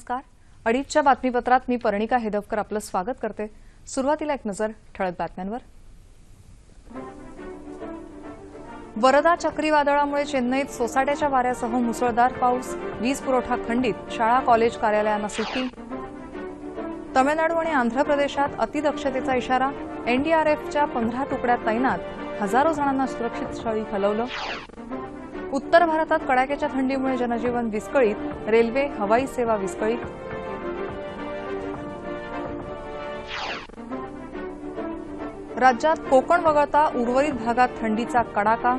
नमस्कार. अडीचच्या बातमीपत्रात मी पर्णिका हेदवकर आपलं स्वागत करते. सुरुवातीला एक नजर ठळक बातम्यांवर. वरदा चक्रीवादळामुळे चेन्नईत सोसाट्याच्या वाऱ्यासह मुसळधार पाऊस वीज पुरवठा खंडित शाळा कॉलेज कार्यालयांना सुट्टी. तमिळनाडू आणि आंध्र प्रदेशात अतिदक्षतेचा इशारा एनडीआरएफच्या पंधरा तुकड्या तैनात हजारो जणांना सुरक्षित स्थळी हलवलं. उत्तर भारतात कडाक्याच्या थंडीमुळे जनजीवन विस्कळीत रेल्वे हवाई सेवा विस्कळीत. राज्यात कोकण वगळता उर्वरित भागात थंडीचा कडाका.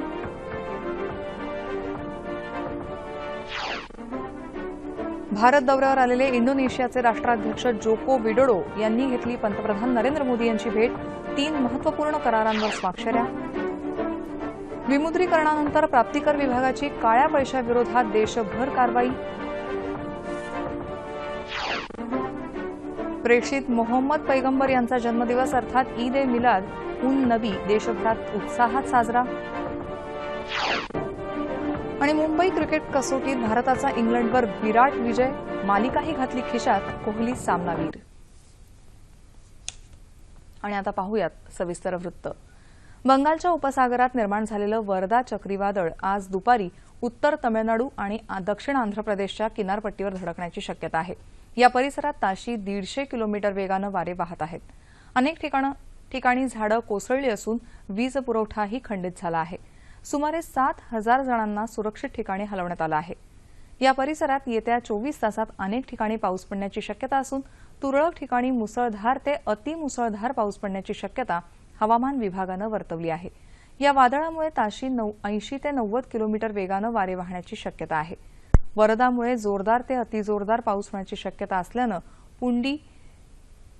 भारत दौऱ्यावर आलेले इंडोनेशियाचे राष्ट्राध्यक्ष जोको विडोडो यांनी घेतली पंतप्रधान नरेंद्र मोदी यांची भेट. तीन महत्त्वपूर्ण करारांवर स्वाक्षऱ्या. विमुद्रीकरणानंतर प्राप्तिकर विभागाची काळ्या पैशाविरोधात देशभर कारवाई. प्रेषित मोहम्मद पैगंबर यांचा जन्मदिवस अर्थात ईद ए मिलाद उन नबी देशभरात उत्साहात साजरा. आणि मुंबई क्रिकेट कसोटीत भारताचा इंग्लंडवर विराट विजय मालिकाही घातली खिशात कोहली सामनावीर. आणि आता पाहूयात सविस्तर वृत्त. बंगालच्या उपसागरात निर्माण झालेलं वरदा चक्रीवादळ आज दुपारी उत्तर तमिळनाडू आणि दक्षिण आंध्र प्रदेशच्या किनारपट्टीवर धडकण्याची शक्यता आहे. या परिसरात ताशी दीडशे किलोमीटर वेगानं वारे वाहत आहेत. अनेक ठिकाणं ठिकाणी झाडं कोसळली असून वीज पुरवठाही खंडित झाला आहे. सुमारे सात हजार जणांना सुरक्षित ठिकाणी हलवण्यात आलं आहे. या परिसरात येत्या चोवीस तासात अनेक ठिकाणी पाऊस पडण्याची शक्यता असून तुरळक ठिकाणी मुसळधार ते अतिमुसळधार पाऊस पडण्याची शक्यता हवामान विभागानं वर्तवली आहे. या वादळामुळे ताशी ऐंशी ते नव्वद किलोमीटर वेगानं वारे वाहण्याची शक्यता आहे. वरदामुळे जोरदार ते अतिजोरदार पाऊस होण्याची शक्यता असल्यानं पुंडी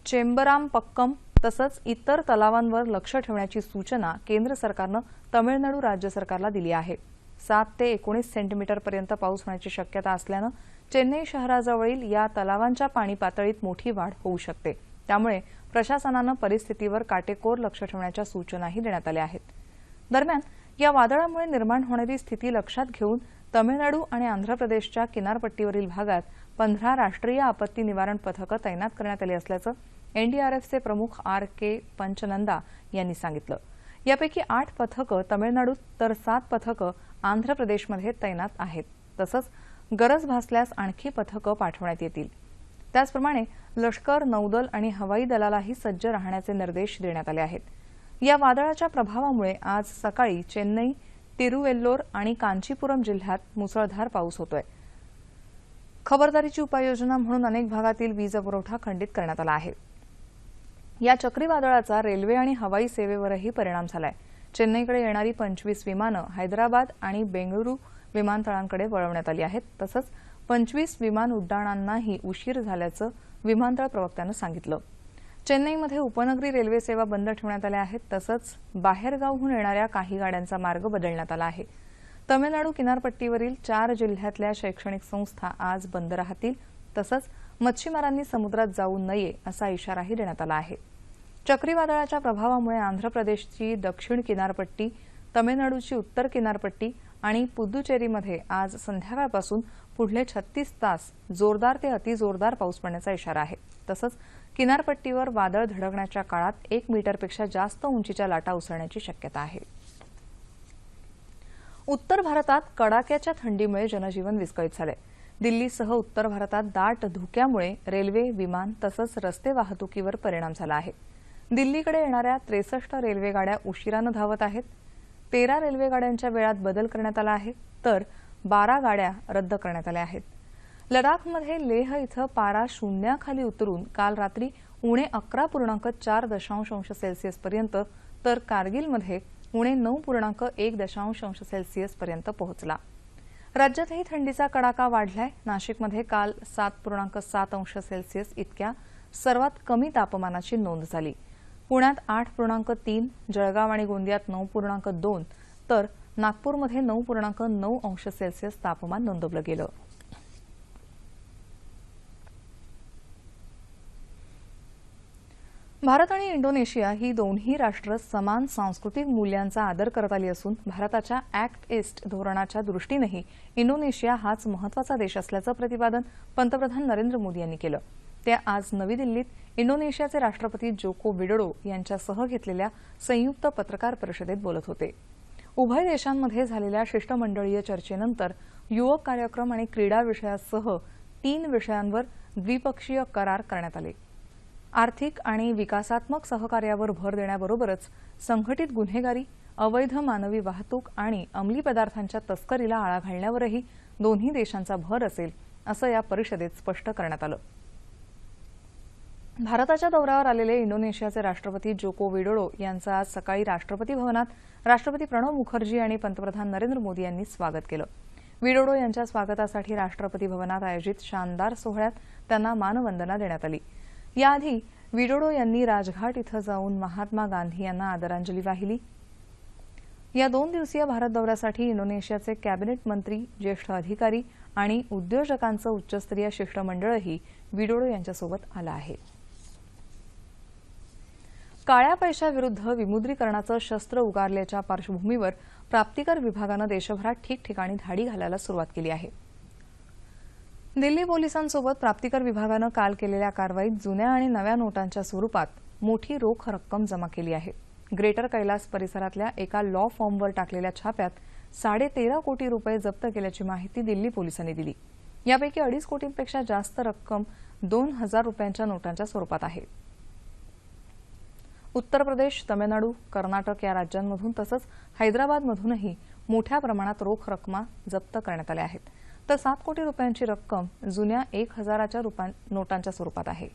चेंबरामपक्कम तसंच इतर तलावांवर लक्ष ठेवण्याची सूचना केंद्र सरकारनं तमिळनाडू राज्य सरकारला दिली आहे. सात ते एकोणीस सेंटीमीटरपर्यंत पाऊस होण्याची शक्यता असल्यानं चेन्नई शहराजवळील या तलावांच्या पाणी पातळीत मोठी वाढ होऊ शकते. त्यामुळे प्रशासनानं परिस्थितीवर काटेकोर लक्ष ठेवण्याच्या सूचनाही देण्यात आल्या आहेत. दरम्यान या वादळामुळे निर्माण होणारी स्थिती लक्षात घेऊन तमिळनाडू आणि आंध्र प्रदेशच्या किनारपट्टीवरील भागात पंधरा राष्ट्रीय आपत्ती निवारण पथकं तैनात करण्यात आली असल्याचं एनडीआरएफचे प्रमुख आर के पंचनंदा यांनी सांगितलं. यापैकी आठ पथकं तमिळनाडूत तर सात पथकं आंध्र प्रदेशमध्ये तैनात आहेत. तसंच गरज भासल्यास आणखी पथकं पाठवण्यात येतील. त्याचप्रमाणे लष्कर नौदल आणि हवाई दलालाही सज्ज राहण्याचे निर्देश देण्यात आले आहेत. या वादळाच्या प्रभावामुळे आज सकाळी चेन्नई तिरुवेल्लोर आणि कांचीपुरम जिल्ह्यात मुसळधार पाऊस होतोय. खबरदारीची उपाययोजना म्हणून अनेक भागातील वीज पुरवठा खंडित करण्यात आला आहे. या चक्रीवादळाचा रेल्वे आणि हवाई सेवेवरही परिणाम झालाय. चेन्नईकडे येणारी पंचवीस विमानं हैदराबाद आणि बेंगळुरू विमानतळांकडे वळवण्यात आली आहेत. तसंच पंचवीस विमान उड्डाणांनाही उशीर झाल्याचं विमानतळ प्रवक्त्यानं सांगितलं. चेन्नईमध्ये उपनगरी रेल्वे सेवा बंद ठेवण्यात आल्या आहेत तसंच बाहेरगावहून येणाऱ्या काही गाड्यांचा मार्ग बदलण्यात आला आहे. तमिळनाडू किनारपट्टीवरील चार जिल्ह्यातल्या शैक्षणिक संस्था आज बंद राहतील तसंच मच्छीमारांनी समुद्रात जाऊ नये असा इशाराही देण्यात आला आहे. चक्रीवादळाच्या प्रभावामुळे आंध्र प्रदेशची दक्षिण किनारपट्टी तमिळनाडूची उत्तर किनारपट्टी आणि पुद्दुचेरीमध्ये आज संध्याकाळपासून पुढले छत्तीस तास जोरदार ते अतिजोरदार पाऊस पडण्याचा इशारा आहे. तसंच किनारपट्टीवर वादळ धडकण्याच्या काळात एक मीटरपेक्षा जास्त उंचीच्या लाटा उसळण्याची शक्यता आहे. उत्तर भारतात कडाक्याच्या थंडीमुळे जनजीवन विस्कळीत झालंय. दिल्लीसह उत्तर भारतात दाट धुक्यामुळे रेल्वे विमान तसंच रस्ते वाहतुकीवर परिणाम झाला आहे. दिल्लीकडे येणाऱ्या त्रेसष्ट रेल्वेगाड्या उशिरानं धावत आहेत. तेरा रेल्वेगाड्यांच्या वेळात बदल करण्यात आला आहे तर बारा गाड्या रद्द करण्यात आल्या आहेत. लडाखमध्ये लेह इथं पारा शून्याखाली उतरून काल रात्री उणे अकरा पूर्णांक चार दशांश अंश सेल्सिअसपर्यंत तर कारगिलमध्ये उणे नऊ पूर्णांक एक दशांश अंश सेल्सिअसपर्यंत पोहोचला. राज्यातही थंडीचा कडाका वाढलाय. नाशिकमध्ये काल सात पूर्णांक सात अंश सेल्सिअस इतक्या सर्वात कमी तापमानाची नोंद झाली. पुण्यात आठ पूर्णांक तीन जळगाव आणि गोंदियात नऊ पूर्णांक दोन तर नागपूरमध्ये नऊ पूर्णांक नऊ अंश सेल्सिअस तापमान नोंदवलं गेलं. भारत आणि इंडोनेशिया ही दोन्ही राष्ट्र समान सांस्कृतिक मूल्यांचा आदर करत आली असून भारताच्या ऍक्ट ईस्ट धोरणाच्या दृष्टीनंही इंडोनेशिया हाच महत्त्वाचा देश असल्याचं प्रतिपादन पंतप्रधान नरेंद्र मोदी यांनी केलं. ते आज नवी दिल्लीत इंडोनेशियाचे राष्ट्रपती जोको विडोडो यांच्यासह घेतलेल्या संयुक्त पत्रकार परिषदेत बोलत होते. उभय देशांमध्ये झालेल्या शिष्टमंडळीय चर्चेनंतर युवक कार्यक्रम आणि क्रीडा विषयासह तीन विषयांवर द्विपक्षीय करार करण्यात आले. आर्थिक आणि विकासात्मक सहकार्यावर भर देण्याबरोबरच संघटित गुन्हेगारी अवैध मानवी वाहतूक आणि अंमली पदार्थांच्या तस्करीला आळा घालण्यावरही दोन्ही देशांचा भर असेल असं या परिषदेत स्पष्ट करण्यात आलं. भारताच्या दौऱ्यावर आलेले इंडोनेशियाचे राष्ट्रपती जोको विडोडो यांचं आज सकाळी राष्ट्रपती भवनात राष्ट्रपती प्रणव मुखर्जी आणि पंतप्रधान नरेंद्र मोदी यांनी स्वागत केलं. विडोडो यांच्या स्वागतासाठी राष्ट्रपती भवनात आयोजित शानदार सोहळ्यात त्यांना मानवंदना देण्यात आली. याआधी विडोडो यांनी राजघाट इथं जाऊन महात्मा गांधी यांना आदरांजली वाहिली. या दोन दिवसीय भारत दौऱ्यासाठी इंडोनेशियाचे कॅबिनेट मंत्री ज्येष्ठ अधिकारी आणि उद्योजकांचं उच्चस्तरीय शिष्टमंडळही विडोडो यांच्यासोबत आलं आहे. काळ्या पैशाविरुद्ध विमुद्रीकरणाचं शस्त्र उगारल्याच्या पार्श्वभूमीवर प्राप्तिकर विभागानं देशभरात ठिकठिकाणी धाडी घालायला सुरुवात केली आहे. दिल्ली पोलिसांसोबत प्राप्तिकर विभागानं काल केलेल्या कारवाईत जुन्या आणि नव्या नोटांच्या स्वरूपात मोठी रोख रक्कम जमा केली आहे. ग्रेटर कैलास परिसरातल्या एका लॉ फॉर्मवर टाकलेल्या छाप्यात साडेतेरा कोटी रुपये जप्त केल्याची माहिती दिल्ली पोलिसांनी दिली. यापैकी अडीच कोटींपेक्षा जास्त रक्कम दोन हजार रुपयांच्या नोटांच्या स्वरूपात आहे. उत्तर प्रदेश तमिळनाडू कर्नाटक या राज्यांमधून तसंच हैदराबादमधूनही मोठ्या प्रमाणात रोख रकमा जप्त करण्यात आल्या आहेत. तर सात कोटी रुपयांची रक्कम जुन्या एक हजाराच्या नोटांच्या स्वरूपात आहे.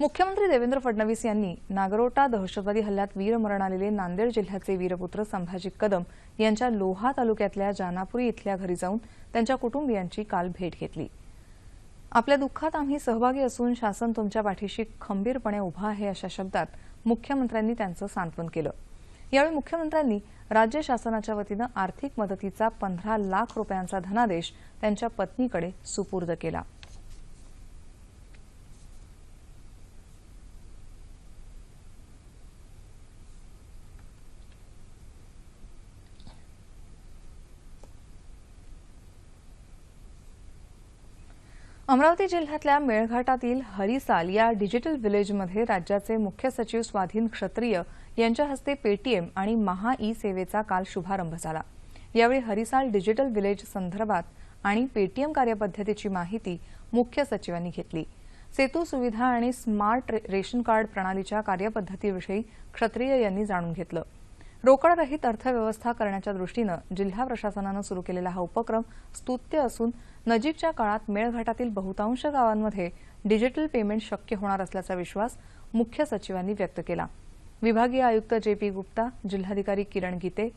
मुख्यमंत्री देवेंद्र फडणवीस यांनी नागरोटा दहशतवादी हल्ल्यात वीरमरण आलेले नांदेड जिल्ह्याचे वीरपुत्र संभाजी कदम यांच्या लोहा तालुक्यातल्या जानापुरी इथल्या घरी जाऊन त्यांच्या कुटुंबियांची काल भेट घेतली. आपल्या दुःखात आम्ही सहभागी असून शासन तुमच्या पाठीशी खंबीरपणे उभा आहे अशा शब्दात मुख्यमंत्र्यांनी त्यांचं सांत्वन केलं. यावेळी मुख्यमंत्र्यांनी राज्य शासनाच्या वतीनं आर्थिक मदतीचा पंधरा लाख रुपयांचा धनादेश त्यांच्या पत्नीकडे सुपूर्द केला. अमरावती जिल्ह्यातल्या मेळघाटातील हरिसाल या डिजिटल व्हिलेजमध्ये राज्याचे मुख्य सचिव स्वाधीन क्षत्रिय यांच्या हस्ते पेटीएम आणि महा ई सेवेचा काल शुभारंभ झाला. यावेळी हरिसाल डिजिटल व्हिलेज संदर्भात आणि पेटीएम कार्यपद्धतीची माहिती मुख्य सचिवांनी घेतली. सेतू सुविधा आणि स्मार्ट रेशन कार्ड प्रणालीच्या कार्यपद्धतीविषयी क्षत्रिय यांनी जाणून घेतलं. रोकडरहित अर्थव्यवस्था करण्याच्या दृष्टीनं जिल्हा प्रशासनानं सुरू केलेला हा उपक्रम स्तुत्य असून नजीकच्या काळात मेळघाटातील बहुतांश गावांमध्ये डिजिटल पेमेंट शक्य होणार असल्याचा विश्वास मुख्य सचिवांनी व्यक्त केला. विभागीय आयुक्त जे पी गुप्ता जिल्हाधिकारी किरण गीते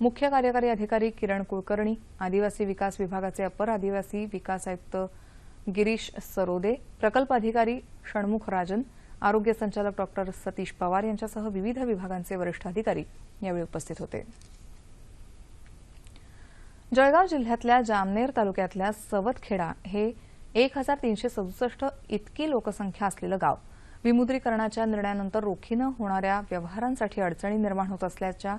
मुख्य कार्यकारी अधिकारी किरण कुलकर्णी आदिवासी विकास विभागाचे अपर आदिवासी विकास आयुक्त गिरीश सरोदे प्रकल्प अधिकारी षण्मुख राजन आरोग्य संचालक डॉक्टर सतीश पवार यांच्यासह विविध विभागांचे वरिष्ठ अधिकारी यावेळी उपस्थित होते. जळगाव जिल्ह्यातल्या जामनेर तालुक्यातल्या सवतखेडा हे एक हजार तीनशे सदुसष्ट इतकी लोकसंख्या असलेलं गाव विमुद्रीकरणाच्या निर्णयानंतर रोखीनं होणाऱ्या व्यवहारांसाठी अडचणी निर्माण होत असल्याच्या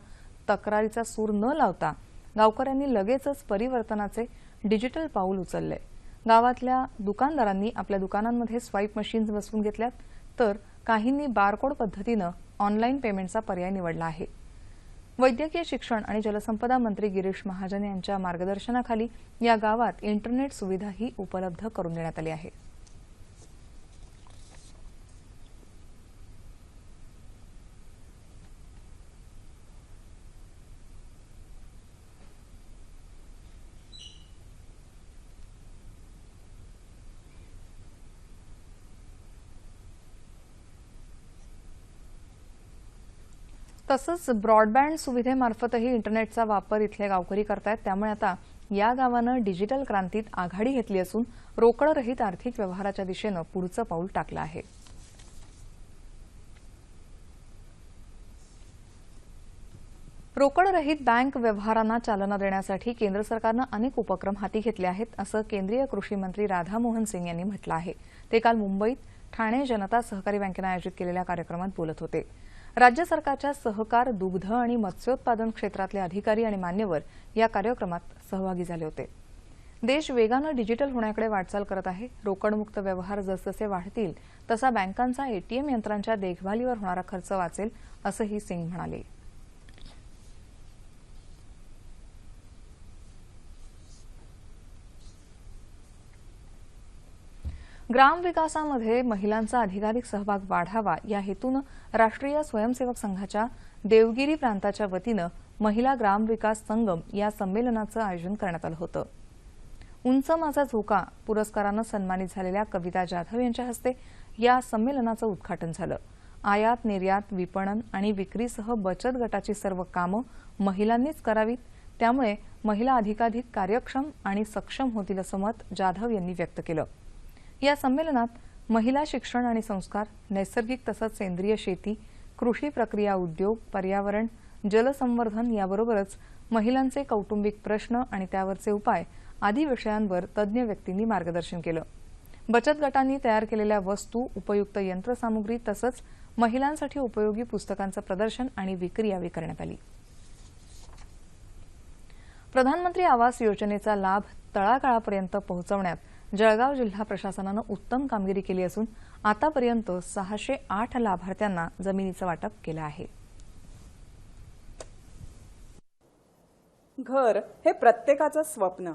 तक्रारीचा सूर न लावता गावकऱ्यांनी लगेचच परिवर्तनाचे डिजिटल पाऊल उचलले. गावातल्या दुकानदारांनी आपल्या दुकानांमध्ये स्वाईप मशीन्स बसवून घेतल्यात. तर काहींनी बारकोड पद्धतीनं ऑनलाईन पेमेंटचा पर्याय निवडला आहे. वैद्यकीय शिक्षण आणि जलसंपदा मंत्री गिरीश महाजन यांच्या मार्गदर्शनाखाली या गावात इंटरनेट सुविधाही उपलब्ध करून देण्यात आली आहे. तसंच ब्रॉडबँड सुविधेमार्फतही इंटरनेटचा वापर इथले गावकरी करतायत. त्यामुळे आता या गावानं डिजिटल क्रांतीत आघाडी घेतली असून रोकडरहित आर्थिक व्यवहाराच्या दिशेनं पुढचं पाऊल टाकलं आहे. रोकडरहित बँक व्यवहारांना चालना देण्यासाठी केंद्र सरकारनं अनेक उपक्रम हाती घेतले आहेत असं केंद्रीय कृषी मंत्री राधामोहन सिंग यांनी म्हटलं आहे. ते काल मुंबईत ठाणे जनता सहकारी बँकेनं आयोजित केलेल्या कार्यक्रमात बोलत होते. राज्य सरकारच्या सहकार दुग्ध आणि मत्स्योत्पादन क्षेत्रातले अधिकारी आणि मान्यवर या कार्यक्रमात सहभागी झाले होते. देश वेगानं डिजिटल होण्याकडे वाटचाल करत आहे. रोकडमुक्त व्यवहार जसजसे वाढतील तसा बँकांचा एटीएम यंत्रांच्या देखभालीवर होणारा खर्च वाचेल असंही सिंग म्हणाले. ग्रामविकासामध्ये महिलांचा अधिकाधिक सहभाग वाढावा या हेतूनं राष्ट्रीय स्वयंसेवक संघाच्या देवगिरी प्रांताच्या वतीनं महिला ग्रामविकास संगम या संमेलनाचं आयोजन करण्यात आलं होतं. उंच माझा झोका पुरस्कारानं सन्मानित झालेल्या कविता जाधव यांच्या हस्ते या संमेलनाचं उद्घाटन झालं. आयात निर्यात विपणन आणि विक्रीसह बचत गटाची सर्व कामं महिलांनीच करावीत. त्यामुळे महिला अधिकाधिक कार्यक्षम आणि सक्षम होतील असं मत जाधव यांनी व्यक्त केलं. या संमेलनात महिला शिक्षण आणि संस्कार नैसर्गिक तसंच सेंद्रिय शेती कृषी प्रक्रिया उद्योग पर्यावरण जलसंवर्धन याबरोबरच महिलांचे कौटुंबिक प्रश्न आणि त्यावरचे उपाय आदी विषयांवर तज्ज्ञ व्यक्तींनी मार्गदर्शन केलं. बचत गटांनी तयार केलेल्या वस्तू उपयुक्त यंत्रसामुग्री तसंच महिलांसाठी उपयोगी पुस्तकांचं प्रदर्शन आणि विक्री यावेळी करण्यात आली. प्रधानमंत्री आवास योजनेचा लाभ तळागाळापर्यंत पोहोचवण्यात जळगाव जिल्हा प्रशासनानं उत्तम कामगिरी केली असून आतापर्यंत सहाशे आठ लाभार्थ्यांना जमिनीचं वाटप केलं आहे. घर हे प्रत्येकाचं स्वप्न.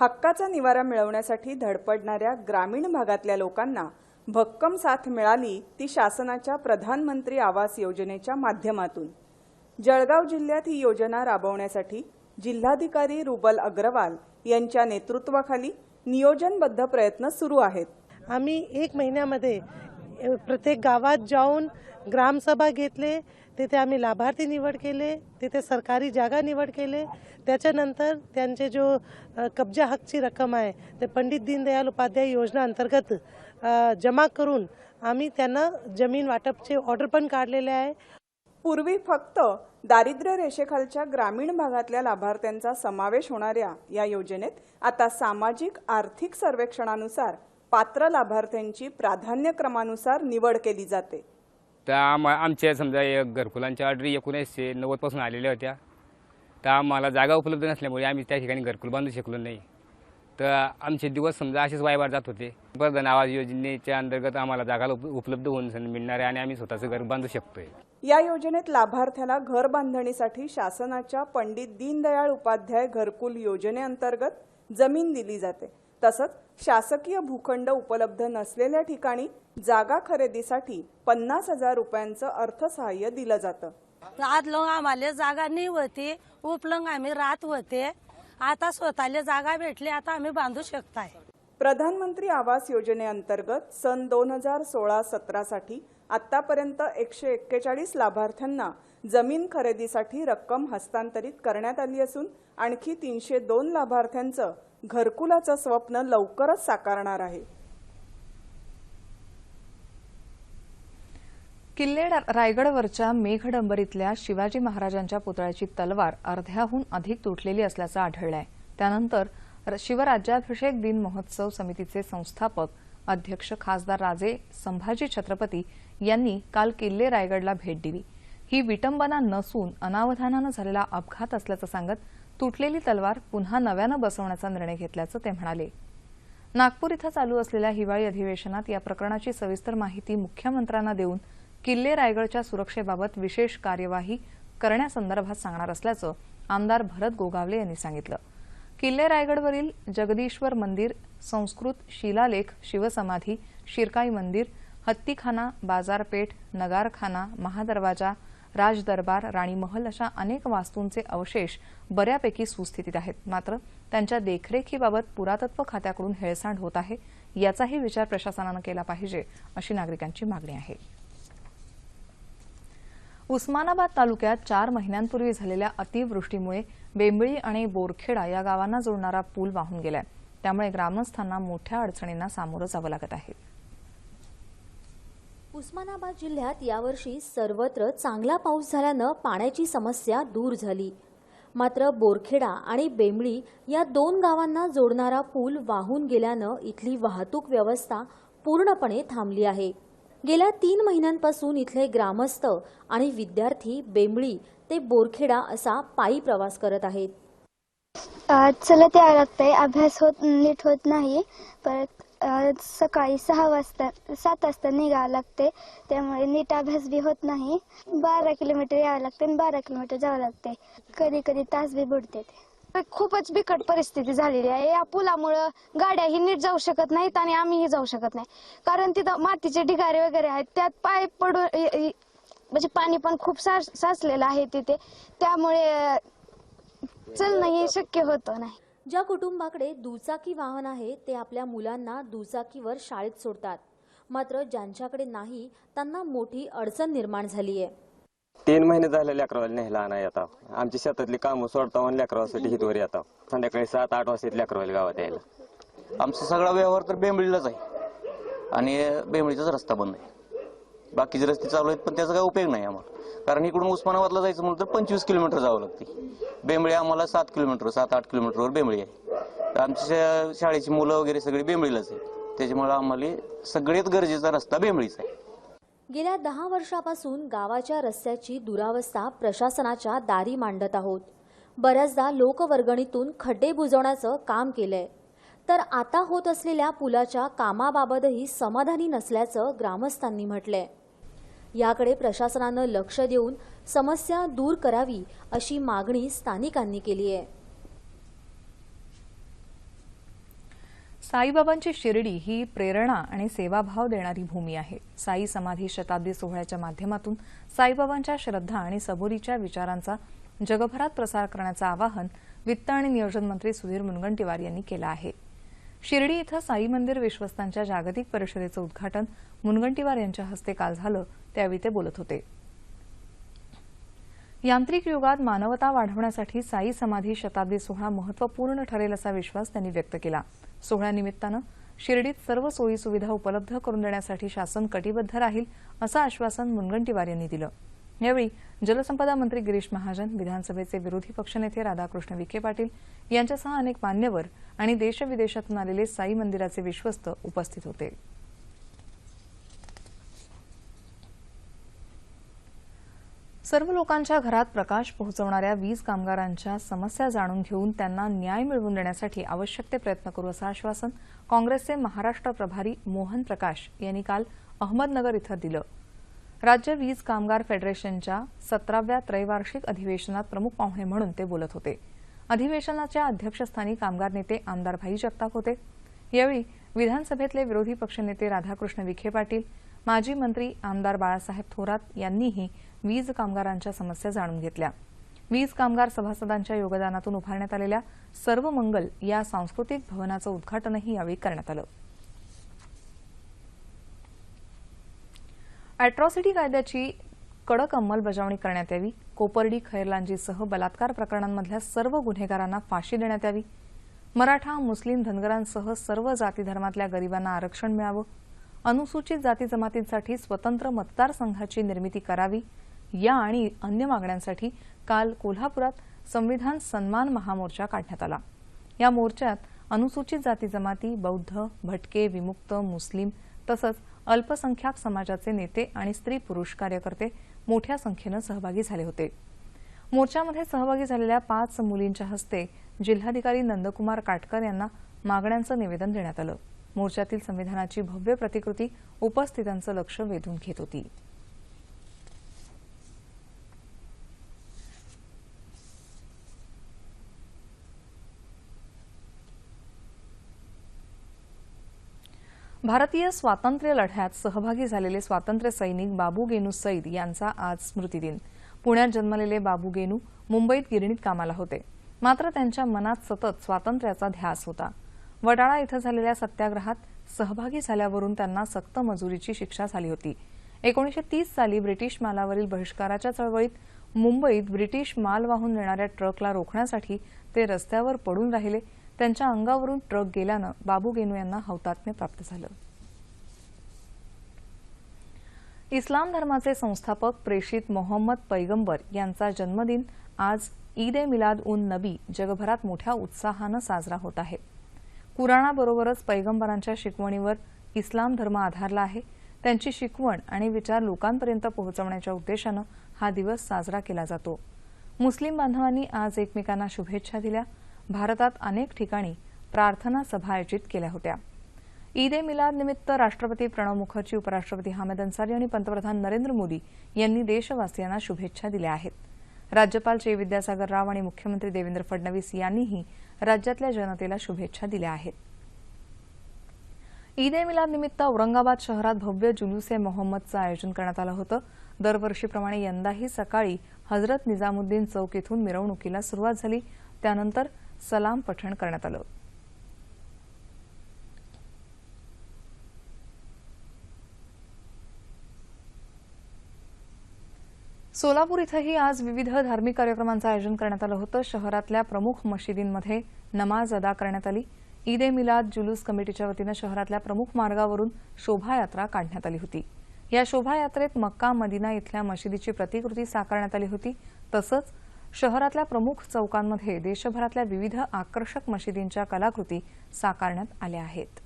हक्काचा निवारा मिळवण्यासाठी धडपडणाऱ्या ग्रामीण भागातल्या लोकांना भक्कम साथ मिळाली ती शासनाच्या प्रधानमंत्री आवास योजनेच्या माध्यमातून. जळगाव जिल्ह्यात ही योजना राबवण्यासाठी जिल्हाधिकारी रुबल अग्रवाल यांच्या नेतृत्वाखाली नियोजनबद्ध प्रयत्न सुरू आहेत. आम्ही एक महिन्यामध्ये प्रत्येक गावात जाऊन ग्रामसभा घेतले तिथे आम्ही लाभार्थी निवड केले तिथे सरकारी जागा निवड केले. त्याच्यानंतर त्यांचे जो कब्जा हकची रक्कम आहे ते पंडित दीनदयाल उपाध्याय योजना अंतर्गत जमा करून आम्ही त्यांना जमीन वाटपचे ऑर्डर पण काढलेले आहे. पूर्वी फक्त दारिद्र्य रेषेखालच्या ग्रामीण भागातल्या लाभार्थ्यांचा समावेश होणाऱ्या या योजनेत आता सामाजिक आर्थिक सर्वेक्षणानुसार पात्र लाभार्थ्यांची प्राधान्यक्रमानुसार निवड केली जाते. त्या आम आमच्या समजा एक घरकुलांच्या ऑर्डरी एकोणीसशे नव्वदपासून आलेल्या होत्या. तर आम्हाला जागा उपलब्ध नसल्यामुळे आम्ही त्या ठिकाणी घरकुल बांधू शकलो नाही. तर आमचे दिवस समजा असेच वायवार जात होते. प्रधान आवास योजनेच्या अंतर्गत आम्हाला जागा उपलब्ध होऊन मिळणार आहे आणि आम्ही स्वतःचं घर बांधू शकतोय. या योजनेत लाभार्थ्याला घर बांधणीसाठी शासनाच्या पंडित दीनदयाळ उपाध्याय घरकुल योजनेअंतर्गत जमीन दिली जाते. तसंच शासकीय भूखंड उपलब्ध नसलेल्या ठिकाणी जागा खरेदीसाठी पन्नास हजार रुपयांचं अर्थसहाय्य दिलं जातं. आज लोक आम्हाला जागा नाही होती उपलंग आम्ही राहत होते. आता स्वतःला जागा भेटली आता आम्ही बांधू शकताय. प्रधानमंत्री आवास योजनेअंतर्गत सन दोन हजार सोळा सतरासाठी आतापर्यंत एकशे एक्केचाळीस लाभार्थ्यांना जमीन खरेदीसाठी रक्कम हस्तांतरित करण्यात आली असून आणखी तीनशे दोन लाभार्थ्यांचं घरकुलाचं स्वप्न लवकरच साकारणार आहे. किल्ले रायगडवरच्या मेघडंबर मेघडंबरीतल्या शिवाजी महाराजांच्या पुतळ्याची तलवार अर्ध्याहून अधिक तुटलेली असल्याचं आढळलंय. त्यानंतर शिवराज्याभिषेक दिन महोत्सव समितीचे संस्थापक अध्यक्ष खासदार राजे संभाजी छत्रपती यांनी काल किल्ले रायगडला भेट दिली. ही विटंबना नसून अनावधानानं झालेला अपघात असल्याचं सांगत तुटलेली तलवार पुन्हा नव्यानं बसवण्याचा निर्णय घेतल्याचं ते म्हणाले. नागपूर इथं चालू असलेल्या हिवाळी अधिवेशनात या प्रकरणाची सविस्तर माहिती मुख्यमंत्र्यांना देऊन किल्ले रायगडच्या सुरक्षेबाबत विशेष कार्यवाही करण्यासंदर्भात सांगणार असल्याचं आमदार भरत गोगावले यांनी सांगितलं. किल्ले रायगडवरील जगदीश्वर मंदिर संस्कृत शिलालेख शिवसमाधी शिरकाई मंदिर हत्तीखाना बाजारपेठ नगारखाना महादरवाजा राजदरबार राणी महल अशा अनेक वास्तूंचे अवशेष बऱ्यापैकी सुस्थितीत आहेत. मात्र त्यांच्या देखरेखीबाबत पुरातत्व खात्याकडून हेळसांड होत आहे याचाही विचार प्रशासनानं केला पाहिजे अशी नागरिकांची मागणी आहे. उस्मानाबाद तालुक्यात चार महिन्यांपूर्वी झालेल्या अतिवृष्टीमुळे बेंबळी आणि बोरखेडा या गावांना जोडणारा पूल वाहून गेलाय. त्यामुळे ग्रामस्थांना मोठ्या अडचणींना सामोरं जावं लागत आहे. उस्मानाबाद जिल्ह्यात यावर्षी सर्वत्र चांगला पाऊस झाल्यानं पाण्याची समस्या दूर झाली. मात्र बोरखेडा आणि बेंबळी या दोन गावांना जोडणारा पूल वाहून गेल्यानं इथली वाहतूक व्यवस्था पूर्णपणे थांबली आहे. गेल्या तीन महिन्यांपासून इथले ग्रामस्थ आणि विद्यार्थी बेंबळी ते बोरखेडा असा पायी प्रवास करत आहेत. चलत यावं लागतंय अभ्यास होत नीट होत नाही. परत सकाळी सहा वाजता सात वाजता निघावं लागते. त्यामुळे नीट अभ्यास बी होत नाही. बारा किलोमीटर यावं लागते आणि बारा किलोमीटर जावं लागते. कधी कधी तास बी बुडते खूपच बिकट परिस्थिती झालेली आहे. या पुलामुळं गाड्याही नीट जाऊ शकत नाहीत आणि आम्हीही जाऊ शकत नाही. कारण तिथं मातीचे ढिगारे वगैरे आहेत. त्यात पाय पडून म्हणजे पाणी पण खूप साच साचलेलं आहे तिथे. त्यामुळे चलणं हे शक्य होतं नाही. ज्या कुटुंबाकडे दुचाकी वाहन आहे ते आपल्या मुलांना दुचाकीवर शाळेत सोडतात. मात्र ज्यांच्याकडे नाही त्यांना मोठी अडचण निर्माण झाली आहे तीन महिने झाले लेकराला न्यायला आणाय आता. आमची शेतातली कामं सोडता आणि हितवर येतात संध्याकाळी सात आठ वाजता लेकराला गावात यायला. आमचा सगळा व्यवहार तर बेंबळीलाच आहे. आणि बेंबळीचाच रस्ता बंद आहे. बाकीचे रस्ते चालू आहेत पण त्याचा काही उपयोग नाही आम्हाला. कारण इकडून उस्मानाबादला जायचं म्हणून तर पंचवीस किलोमीटर जावं लागते. बेंबळी आम्हाला सात किलोमीटर सात आठ किलोमीटरवर बेंबळी आहे. तर आमच्या शाळेची मुलं वगैरे सगळी बेंबळीलाच आहे त्याच्यामुळे आम्हाला सगळ्यात गरजेचा रस्ता बेंबळीचा आहे. गेल्या दहा वर्षापासून गावाच्या रस्त्याची दुरावस्था प्रशासनाच्या दारी मांडत आहोत. बऱ्याचदा लोकवर्गणीतून खड्डे बुजवण्याचं काम केलंय. तर आता होत असलेल्या पुलाच्या कामाबाबतही समाधानी नसल्याचं ग्रामस्थांनी म्हटलंय. याकडे प्रशासनानं लक्ष देऊन समस्या दूर करावी अशी मागणी स्थानिकांनी केली आहे साईबाबांची शिर्डी ही प्रेरणा आणि सेवाभाव देणारी भूमी आहे. साई समाधी शताब्दी सोहळ्याच्या माध्यमातून साईबाबांच्या श्रद्धा आणि सबोरीच्या विचारांचा जगभरात प्रसार करण्याचं आवाहन वित्त आणि नियोजन मंत्री सुधीर मुनगंटीवार यांनी केलं आहे. शिर्डी इथं साई मंदिर विश्वस्तांच्या जागतिक परिषदेचं उद्घाटन मुनगंटीवार यांच्या हस्ते काल झालं त्यावेळी ते बोलत होते. यांत्रिक युगात मानवता वाढवण्यासाठी साई समाधी शताब्दी सोहळा महत्त्वपूर्ण ठरेल असा विश्वास त्यांनी व्यक्त केला. सोहळ्यानिमित्तानं शिर्डीत सर्व सोयी सुविधा उपलब्ध करून देण्यासाठी शासन कटिबद्ध राहील असं आश्वासन मुनगंटीवार यांनी दिलं. यावेळी जलसंपदा मंत्री गिरीश महाजन विधानसभेचे विरोधी पक्षनेते राधाकृष्ण विखे पाटील यांच्यासह अनेक मान्यवर आणि देशविदेशातून आलेले साई मंदिराचे विश्वस्त उपस्थित होते. सर्व लोकांच्या घरात प्रकाश पोहोचवणाऱ्या वीज कामगारांच्या समस्या जाणून घेऊन त्यांना न्याय मिळवून देण्यासाठी आवश्यक ते प्रयत्न करू असं आश्वासन काँग्रेसचे महाराष्ट्र प्रभारी मोहन प्रकाश यांनी काल अहमदनगर इथं दिलं. राज्य वीज कामगार फेडरेशनच्या सतराव्या त्रैवार्षिक अधिवेशनात प्रमुख पाहुणे म्हणून ते बोलत होते. अधिवेशनाच्या अध्यक्षस्थानी कामगार नेते आमदार भाई जगताप होते. यावेळी विधानसभेतले विरोधी पक्षनेते राधाकृष्ण विखे पाटील माजी मंत्री आमदार बाळासाहेब थोरात यांनीही वीज कामगारांच्या समस्या जाणून घेतल्या. वीज कामगार सभासदांच्या योगदानातून उभारण्यात आलेल्या सर्व मंगल या सांस्कृतिक भवनाचं उद्घाटनही यावेळी करण्यात आलं. अॅट्रॉसिटी कायद्याची कडक अंमलबजावणी करण्यात यावी. कोपर्डी खैरलांजीसह बलात्कार प्रकरणांमधल्या सर्व गुन्हेगारांना फाशी देण्यात यावी. मराठा मुस्लिम धनगरांसह सर्व जाती धर्मातल्या गरिबांना आरक्षण मिळावं. अनुसूचित जाती जमातींसाठी स्वतंत्र मतदारसंघाची निर्मिती करावी. या आणि अन्य मागण्यांसाठी काल कोल्हापुरात संविधान सन्मान महामोर्चा काढण्यात आला. या मोर्चात अनुसूचित जाती जमाती बौद्ध भटके विमुक्त मुस्लिम तसंच अल्पसंख्याक समाजाचे नेते आणि स्त्री पुरुष कार्यकर्ते मोठ्या संख्येनं सहभागी झाले होते. मोर्चामध्ये सहभागी झालेल्या पाच मुलींच्या हस्ते जिल्हाधिकारी नंदकुमार काटकर यांना मागण्यांचं निवेदन देण्यात आलं. मोर्चातील संविधानाची भव्य प्रतिकृती उपस्थितांचं लक्ष वेधून घेत होती. भारतीय स्वातंत्र्य लढ्यात सहभागी झालेले स्वातंत्र्य सैनिक बाबू गेनू सईद यांचा आज स्मृतिदिन. पुण्यात जन्मलेले बाबू गेनू मुंबईत गिरणीत कामाला होते. मात्र त्यांच्या मनात सतत स्वातंत्र्याचा ध्यास होता. वडाळा इथं झालेल्या सत्याग्रहात सहभागी झाल्यावरून त्यांना सक्त मजुरीची शिक्षा झाली होती. एकोणीशे तीस साली ब्रिटिश मालावरील बहिष्काराच्या चळवळीत मुंबईत ब्रिटिश माल वाहून नेणाऱ्या ट्रकला रोखण्यासाठी ते रस्त्यावर पडून राहिले. त्यांच्या अंगावरून ट्रक गेल्यानं बाबू गेनू यांना हौतात्म्य प्राप्त झालं. इस्लाम धर्माचे संस्थापक प्रेषित मोहम्मद पैगंबर यांचा जन्मदिन आज ईद ए मिलाद उन नबी जगभरात मोठ्या उत्साहानं साजरा होत आहे. कुराणाबरोबरच पैगंबरांच्या शिकवणीवर इस्लाम धर्म आधारला आहे. त्यांची शिकवण आणि विचार लोकांपर्यंत पोहोचवण्याच्या उद्देशानं हा दिवस साजरा केला जातो. मुस्लिम बांधवांनी आज एकमेकांना शुभेच्छा दिल्या. भारतात अनेक ठिकाणी प्रार्थना सभा आयोजित केल्या होत्या. ईद ए मिलाद निमित्त राष्ट्रपती प्रणव मुखर्जी उपराष्ट्रपती हामिद अन्सारी आणि पंतप्रधान नरेंद्र मोदी यांनी देशवासियांना शुभेच्छा दिल्या आहेत. राज्यपाल चे. विद्यासागर राव आणि मुख्यमंत्री देवेंद्र फडणवीस यांनीही राज्यातल्या जनतेला शुभेच्छा दिल्या आहेत. ईद ए मिलाद निमित्त औरंगाबाद शहरात भव्य जुलूस ए मोहम्मदचं आयोजन करण्यात आलं होतं. दरवर्षीप्रमाणे यंदाही सकाळी हजरत निजामुद्दीन चौक इथून मिरवणुकीला सुरुवात झाली. त्यानंतर सलाम पठण करण्यात आलं. सोलापूर इथंही आज विविध धार्मिक कार्यक्रमांचं आयोजन करण्यात आलं होतं. शहरातल्या प्रमुख मशिदींमध्ये नमाज अदा करण्यात आली. ईद ए मिलाद जुलूस कमिटीच्या वतीनं शहरातल्या प्रमुख मार्गावरून शोभायात्रा काढण्यात आली होती. या शोभायात्रेत मक्का मदिना इथल्या मशिदीची प्रतिकृती साकारण्यात आली होती. तसंच शहरातल्या प्रमुख चौकांमध्ये देशभरातल्या विविध आकर्षक मशिदींच्या कलाकृती साकारण्यात आल्या आहेत.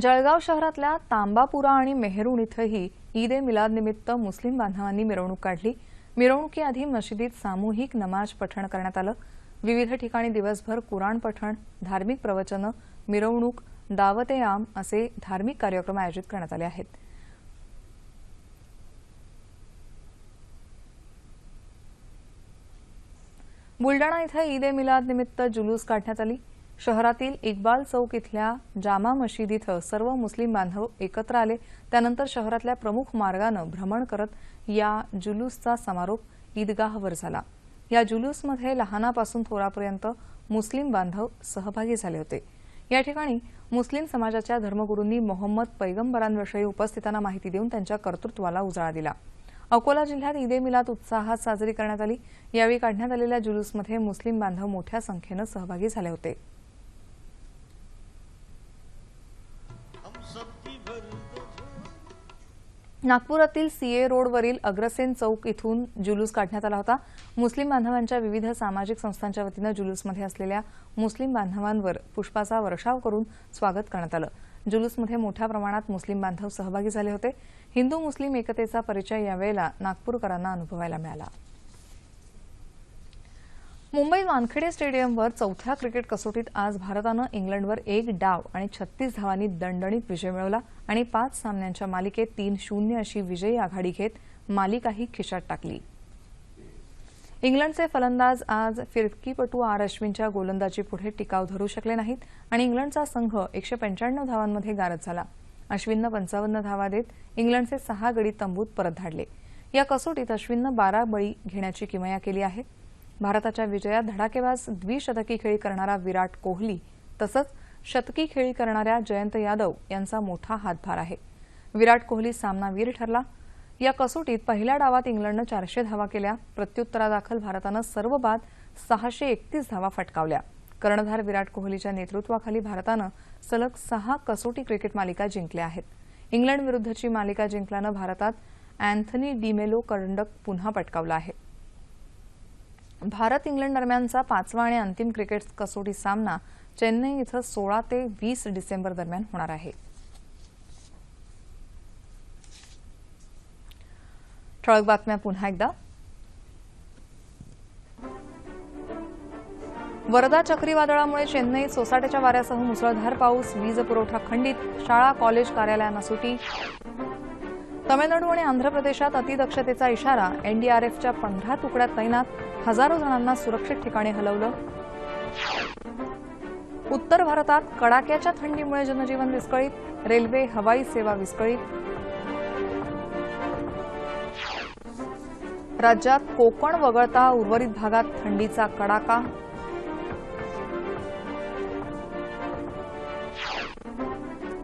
जळगाव शहरातल्या तांबापुरा आणि मेहरुण इथंही ईद ए मिलाद निमित्त मुस्लिम बांधवांनी मिरवणूक काढली. मिरवणुकीआधी मशिदीत सामूहिक नमाज पठण करण्यात आलं. विविध ठिकाणी दिवसभर कुराण पठण धार्मिक प्रवचनं मिरवणूक दावत ए आम असे धार्मिक कार्यक्रम आयोजित करण्यात आले आहेत. बुलडाणा इथं ईद ए मिलाद निमित्त जुलूस काढण्यात आली. शहरातील इक्बाल चौक इथल्या जामा मशीद इथं सर्व मुस्लिम बांधव एकत्र आले. त्यानंतर शहरातल्या प्रमुख मार्गानं भ्रमण करत या जुलूसचा समारोप ईदगाहवर झाला. या जुलूसमध्ये लहानापासून थोरापर्यंत मुस्लिम बांधव सहभागी झाले होते. या ठिकाणी मुस्लिम समाजाच्या धर्मगुरूंनी मोहम्मद पैगंबरांविषयी उपस्थितांना माहिती देऊन त्यांच्या कर्तृत्वाला उजाळा दिला. अकोला जिल्ह्यात ईद मिलात मिलाद उत्साहात साजरी करण्यात आली. यावेळी काढण्यात आलेल्या जुलूसमध्ये मुस्लिम बांधव मोठ्या संख्येनं सहभागी झाले होते. नागपुरातील सीए रोडवरील अग्रसेन चौक इथून जुलूस काढण्यात आला होता. मुस्लिम बांधवांच्या विविध सामाजिक संस्थांच्या वतीनं जुलूसमध्ये असलेल्या मुस्लिम बांधवांवर पुष्पाचा वर्षाव करून स्वागत करण्यात आलं. जुलूसमध्ये मोठ्या प्रमाणात मुस्लिम बांधव सहभागी झाले होते. हिंदू मुस्लिम एकतेचा परिचय यावेळेला नागपूरकरांना अनुभवायला मिळाला. मुंबई वानखेडे स्टेडियमवर चौथ्या क्रिकेट कसोटीत आज भारतानं इंग्लंडवर एक डाव आणि छत्तीस धावांनी दणदणीत विजय मिळवला आणि पाच सामन्यांच्या मालिकेत तीन शून्य अशी विजयी आघाडी घेत मालिकाही खिशात टाकली. इंग्लंडचे फलंदाज आज फिरकीपटू आर अश्विनच्या गोलंदाजीपुढे टिकाव धरू शकले नाहीत आणि इंग्लंडचा संघ एकशे पंच्याण्णव धावांमध्ये गारद झाला. अश्विननं पंचावन्न धावा देत इंग्लंडचे सहा गडी तंबूत परत धाडले. या कसोटीत अश्विननं बारा बळी घेण्याची किमया केली आहे. भारताच्या विजयात धडाकेबाज द्विशतकी खेळी करणारा विराट कोहली तसंच शतकी खेळी करणाऱ्या जयंत यादव यांचा मोठा हातभार आहे. विराट कोहली सामनावीर ठरला. या कसोटीत पहिल्या डावात इंग्लंडनं चारशे धावा केल्या. प्रत्युत्तरादाखल भारतानं सर्व बाद सहाशे एकतीस धावा फटकावल्या. कर्णधार विराट कोहलीच्या नेतृत्वाखाली भारतानं सलग सहा कसोटी क्रिकेट मालिका जिंकल्या आहेत. इंग्लंडविरुद्धची मालिका जिंकल्यानं भारतात अँथनी डिमेलो करंडक पुन्हा पटकावला आहे. भारत इंग्लंड दरम्यानचा पाचवा आणि अंतिम क्रिकेट कसोटी सामना चेन्नई इथं सोळा ते वीस डिसेंबर दरम्यान होणार आहे. ठळक बातम्या पुन्हा एकदा. वरदा चक्रीवादळामुळे चेन्नईत सोसाट्याच्या वाऱ्यासह मुसळधार पाऊस वीज पुरवठा खंडित शाळा कॉलेज कार्यालयांना सुटी. तमिळनाडू आणि आंध्र प्रदेशात अतिदक्षतेचा इशारा एनडीआरएफच्या पंधरा तुकड्यात तैनात हजारो जणांना सुरक्षित ठिकाणी हलवलं. उत्तर भारतात कडाक्याच्या थंडीमुळे जनजीवन विस्कळीत रेल्वे हवाई सेवा विस्कळीत. राज्यात कोकण वगळता उर्वरित भागात थंडीचा कडाका.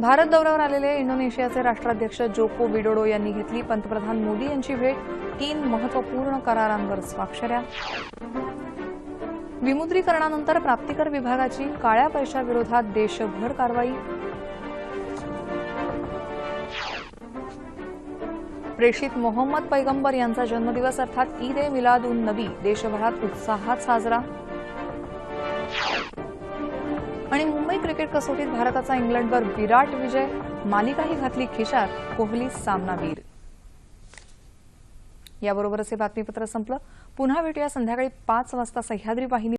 भारत दौऱ्यावर आलेले इंडोनेशियाचे राष्ट्राध्यक्ष जोको विडोडो यांनी घेतली. पंतप्रधान मोदी यांची भेट तीन महत्त्वपूर्ण करारांवर स्वाक्षऱ्या. विमुद्रीकरणानंतर प्राप्तिकर विभागाची काळ्या पैशाविरोधात देशभर कारवाई. प्रेषित मोहम्मद पैगंबर यांचा जन्मदिवस अर्थात ईद ए मिलाद उन नबी. देशभरात उत्साहात साजरा. क्रिकेट कसोटीत भारताचा इंग्लंडवर विराट विजय मालिकाही घातली खिशात कोहली सामनावीर याबरोबरच हे बातमीपत्र संपलं. पुन्हा भेटूया संध्याकाळी पाच वाजता सह्याद्री वाहिनी